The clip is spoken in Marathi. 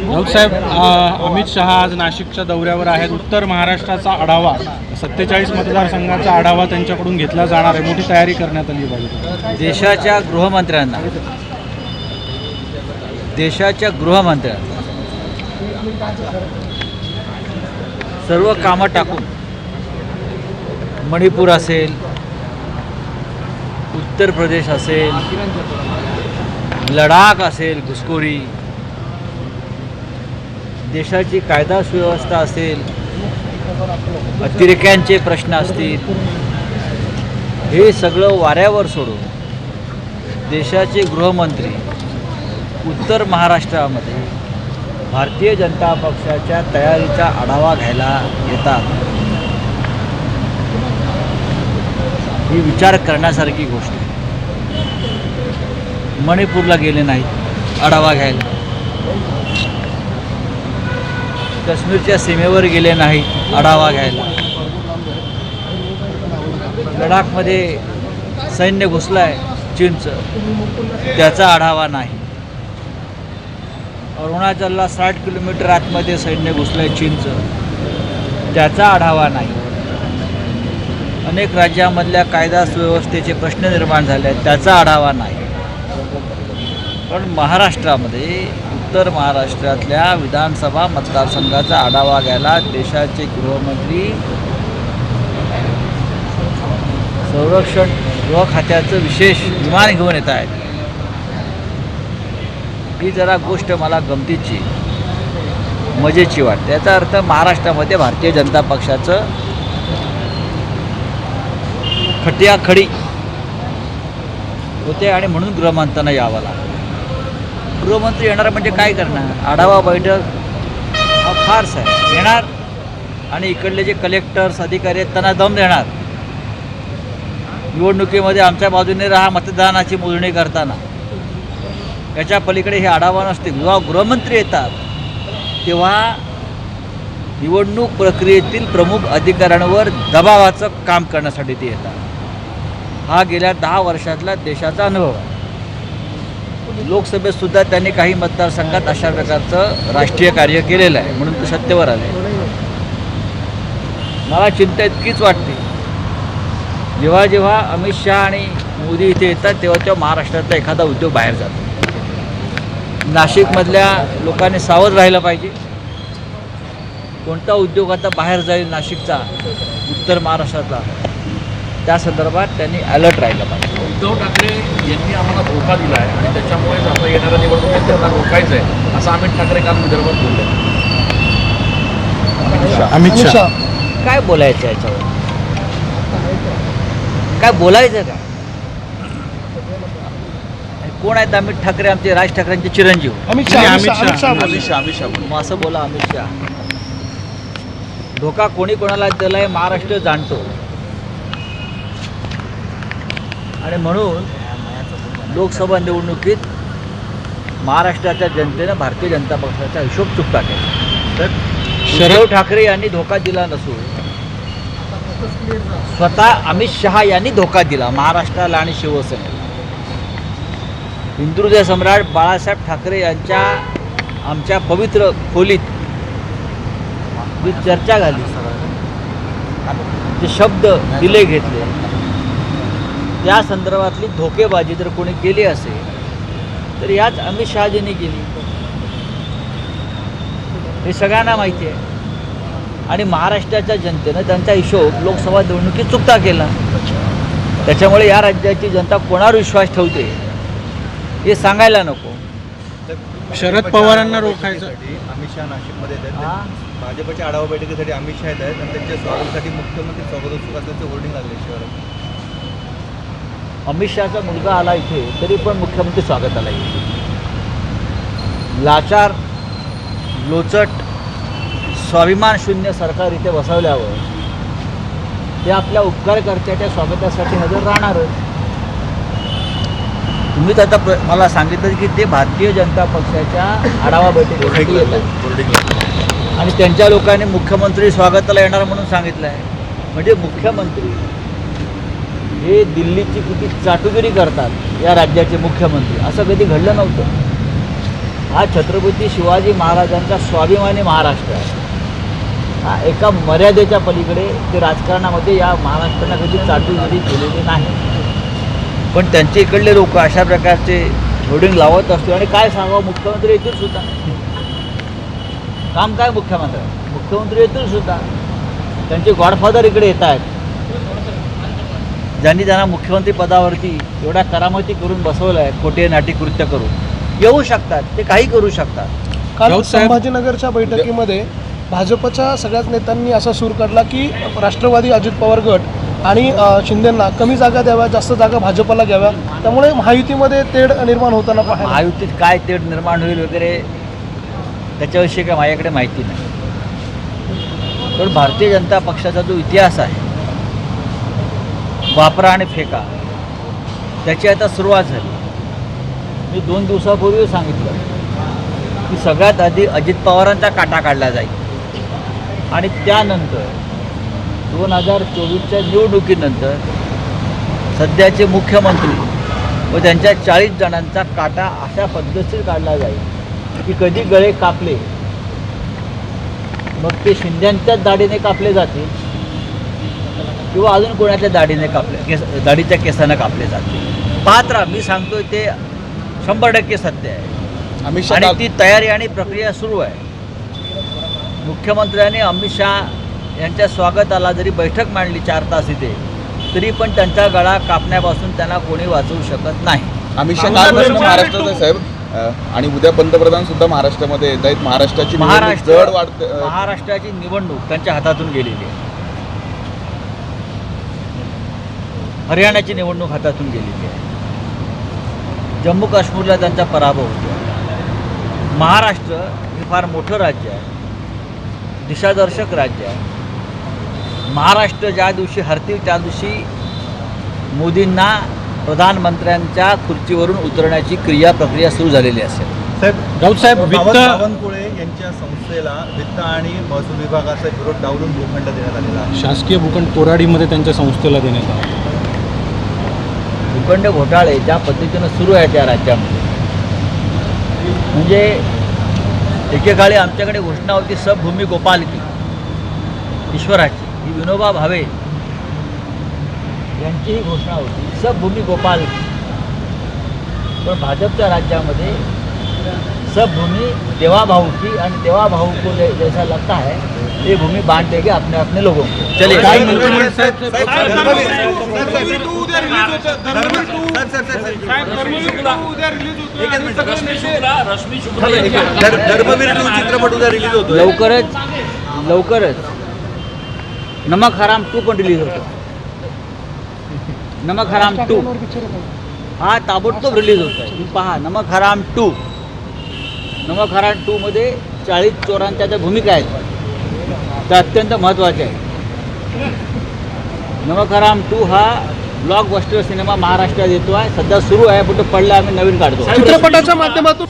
राऊत साहेब अमित शहा आज नाशिकच्या दौऱ्यावर आहेत. उत्तर महाराष्ट्राचा आढावा सत्तेचाळीस मतदारसंघाचा आढावा त्यांच्याकडून घेतला जाणार आहे. मोठी तयारी करण्यात आली पाहिजे देशाच्या गृहमंत्र्यांना. देशाच्या गृहमंत्र्यांना. सर्व कामं टाकून मणिपूर असेल उत्तर प्रदेश असेल लडाख असेल घुसखोरी देशाची कायदा सुव्यवस्था असेल अतिरेक्यांचे प्रश्न असतील हे सगळं वाऱ्यावर सोडून देशाचे गृहमंत्री उत्तर महाराष्ट्रामध्ये भारतीय जनता पक्षाच्या तयारीचा आढावा घ्यायला येतात. ही विचार करण्यासारखी गोष्ट आहे. मणिपूरला गेले नाहीत आढावा घ्यायला. काश्मीरच्या सीमेवर गेले नाहीत आढावा घ्यायला. लडाखमध्ये सैन्य घुसलं आहे चीनचं. त्याचा आढावा नाही. अरुणाचलला साठ किलोमीटर आतमध्ये सैन्य घुसलं आहे चीनचं. त्याचा आढावा नाही. अनेक राज्यामधल्या कायदा सुव्यवस्थेचे प्रश्न निर्माण झाले आहेत त्याचा आढावा नाही. पण महाराष्ट्रामध्ये उत्तर महाराष्ट्रातल्या विधानसभा मतदारसंघाचा आढावा घ्यायला देशाचे गृहमंत्री संरक्षण गृह खात्याचं विशेष विमान घेऊन येत आहेत. ही जरा गोष्ट मला गमतीची मजेची वाटते. याचा अर्थ महाराष्ट्रामध्ये भारतीय जनता पक्षाचं खटियाखडी होते आणि म्हणून गृहमंत्र्यांना यावं लागतं. गृहमंत्री येणार म्हणजे काय करणार? आढावा बैठक हा फार्स आहे. येणार आणि इकडले जे कलेक्टर्स अधिकारी आहेत त्यांना दम देणार. निवडणुकीमध्ये आमच्या बाजूने राहा मतदानाची मोजणी करताना. याच्या पलीकडे हे आढावा नसतील. जेव्हा गृहमंत्री येतात तेव्हा निवडणूक प्रक्रियेतील प्रमुख अधिकाऱ्यांवर दबावाचं काम करण्यासाठी ते येतात. हा गेल्या दहा वर्षातला देशाचा अनुभव आहे. लोकसभेत सुद्धा त्यांनी काही मतदारसंघात अशा प्रकारचं राष्ट्रीय कार्य केलेलं आहे म्हणून ते सत्तेवर आले. मला चिंता इतकीच वाटते जेव्हा जेव्हा अमित शहा आणि मोदी इथे येतात तेव्हा तेव्हा महाराष्ट्रातला एखादा उद्योग बाहेर जातो. नाशिकमधल्या लोकांनी सावध राहिलं पाहिजे. कोणता उद्योग आता बाहेर जाईल नाशिकचा उत्तर महाराष्ट्रातला? त्या संदर्भात त्यांनी अलर्ट राहिलं पाहिजे. उद्धव ठाकरे यांनी आम्हाला धोका दिला आहे आणि त्याच्यामुळेच आता येणाऱ्या निवडणुकीत त्यांना रोखायचं आहे असं अमित ठाकरे काल विदर्भात बोलले. अमित शहा. काय बोलायचं याच्यावर? काय बोलायचं काय आणि कोण आहेत अमित ठाकरे? आमचे राज ठाकरेंचे चिरंजीव. अमित शहा अमित शहा अमित शहा. अमित शहा मग असं बोला अमित शहा. धोका कोणी कोणाला दिलाय महाराष्ट्र जाणतो. आणि म्हणून लोकसभा निवडणुकीत महाराष्ट्राच्या जनतेनं भारतीय जनता पक्षाचा हिशोब चुकता केला. उद्धव ठाकरे यांनी धोका दिला नसून स्वतः अमित शहा यांनी धोका दिला महाराष्ट्राला आणि शिवसेनेला. हिंदुहृदय सम्राट बाळासाहेब ठाकरे यांच्या आमच्या पवित्र खोलीत जी चर्चा झाली जे शब्द दिले घेतले त्या संदर्भातली धोकेबाजी जर कोणी केली असेल तर याच अमित शहाजींनी केली. हे सगळ्यांना माहिती आहे. आणि महाराष्ट्राच्या जनतेनं त्यांचा हिशोब लोकसभा निवडणुकीत चुकता केला. त्याच्यामुळे या राज्याची जनता कोणावर विश्वास ठेवते हे सांगायला नको. शरद पवारांना रोखायचं. अमित शहा नाशिकमध्ये येत? आहेत भाजपच्या आढावा बैठकीसाठी अमित शहा येत आहेत आणि त्यांच्या स्वागतासाठी मुख्यमंत्री स्वागत उत्सुक असल्याचं होर्डिंग लागले शहरात. अमित शहाचा मुलगा आला इथे तरी पण मुख्यमंत्री स्वागताला इथे. लाचार लोचट स्वाभिमान शून्य सरकार इथे बसवल्यावर ते आपल्या उपकारकर्त्याच्या स्वागतासाठी हजर राहणारच. तुम्हीच आता मला सांगितलं की ते भारतीय जनता पक्षाच्या आढावा बैठकीसाठी आणि त्यांच्या लोकांनी मुख्यमंत्री स्वागताला येणार म्हणून सांगितलं आहे म्हणजे मुख्यमंत्री हे दिल्लीची किती चाटुगिरी करतात या राज्याचे मुख्यमंत्री. असं कधी घडलं नव्हतं. हा छत्रपती शिवाजी महाराजांचा स्वाभिमानी महाराष्ट्र आहे. हा एका मर्यादेच्या पलीकडे ते राजकारणामध्ये या महाराष्ट्रांना कधी चाटुगिरी केलेली नाही. पण त्यांचे इकडले लोक अशा प्रकारचे होर्डिंग लावत असतो आणि काय सांगावं? मुख्यमंत्री येतील सुद्धा. काम काय मुख्यमंत्री? मुख्यमंत्री येतील सुद्धा. त्यांचे गॉडफादर इकडे येत आहेत. ज्यांनी त्यांना मुख्यमंत्री पदावरती एवढ्या करामती करून बसवलं आहे खोटे नाटी कृत्य करून येऊ शकतात ते काही करू शकतात. काल संभाजीनगरच्या बैठकीमध्ये भाजपच्या सगळ्याच नेत्यांनी असा सूर काढला की राष्ट्रवादी अजित पवार गट आणि शिंदेंना कमी जागा द्याव्या जास्त जागा भाजपला घ्याव्या त्यामुळे महायुतीमध्ये तेढ निर्माण होताना पाहायला महायुतीत काय तेढ निर्माण होईल वगैरे त्याच्याविषयी काय माझ्याकडे माहिती नाही. पण भारतीय जनता पक्षाचा जो इतिहास आहे वापरा आणि फेका. त्याची आता सुरुवात झाली. मी दोन दिवसापूर्वी सांगितलं की सगळ्यात आधी अजित पवारांचा काटा काढला जाईल. आणि त्यानंतर दोन हजार चोवीसच्या निवडणुकीनंतर सध्याचे मुख्यमंत्री व त्यांच्या चाळीस जणांचा काटा अशा पद्धतशीर काढला जाईल की कधी गळे कापले. मग ते शिंद्यांच्याच दाढीने कापले जातील. किंवा अजून कोणाच्या दाढीने कापले केस दाढीच्या केसानं कापले जातील पाहत राहा मी सांगतोय ते शंभर टक्के सत्य आहे. अमित आणि ती तयारी आणि प्रक्रिया सुरू आहे. मुख्यमंत्र्यांनी अमित शहा यांच्या स्वागताला जरी बैठक मांडली चार तास इथे तरी पण त्यांचा गळा कापण्यापासून त्यांना कोणी वाचवू शकत नाही. अमित शहा आहे साहेब आणि उद्या पंतप्रधान सुद्धा महाराष्ट्रामध्ये येत आहेत. महाराष्ट्राची महाराष्ट्र वाढते महाराष्ट्राची निवडणूक त्यांच्या हातातून गेलेली आहे. हरियाणाची निवडणूक हातातून गेलेली आहे. जम्मू काश्मीरला त्यांचा पराभव होतो महाराष्ट्र हे फार मोठं राज्य आहे. दिशादर्शक राज्य आहे. महाराष्ट्र ज्या दिवशी हरतील त्या दिवशी मोदींना प्रधानमंत्र्यांच्या खुर्चीवरून उतरण्याची क्रिया प्रक्रिया सुरू झालेली असेल. साहेब राऊत साहेब बावनकुळे यांच्या संस्थेला वित्त आणि महसूल विभागाचा विरोध डावलून भूखंड देण्यात आलेला आहे. शासकीय भूखंड कोराडीमध्ये त्यांच्या संस्थेला देण्यात आला. भूखंड घोटाळे ज्या पद्धतीनं सुरू आहे त्या राज्यामध्ये. म्हणजे एकेकाळी आमच्याकडे घोषणा होती सबभूमी गोपालकी ईश्वराची ही विनोबा भावे यांचीही घोषणा होती सबभूमी गोपालकी पण भाजपच्या राज्यामध्ये सबभूमी देवा भाऊ की आणि देवा भाऊ को जैसा लगता है ये भूमि बांट देंगे अपने अपने लोगों को। चलिए धर्मवीर चित्रपट उद्या रिलीज होतो लवकरच लवकरच नमक हराम टू पण रिलीज होतो. नमक हराम टू. हा ताबडतोब रिलीज होतो पहा नमक हराम टू. नमक टूमध्ये चाळीस चोरांच्या ज्या भूमिका आहेत त्या अत्यंत महत्त्वाच्या आहेत. नवखराम टू हा ब्लॉकबस्टर सिनेमा महाराष्ट्रात येतो आहे सध्या सुरू आहे कुठं तो पडला आम्ही नवीन काढतो. चित्रपटाच्या माध्यमातून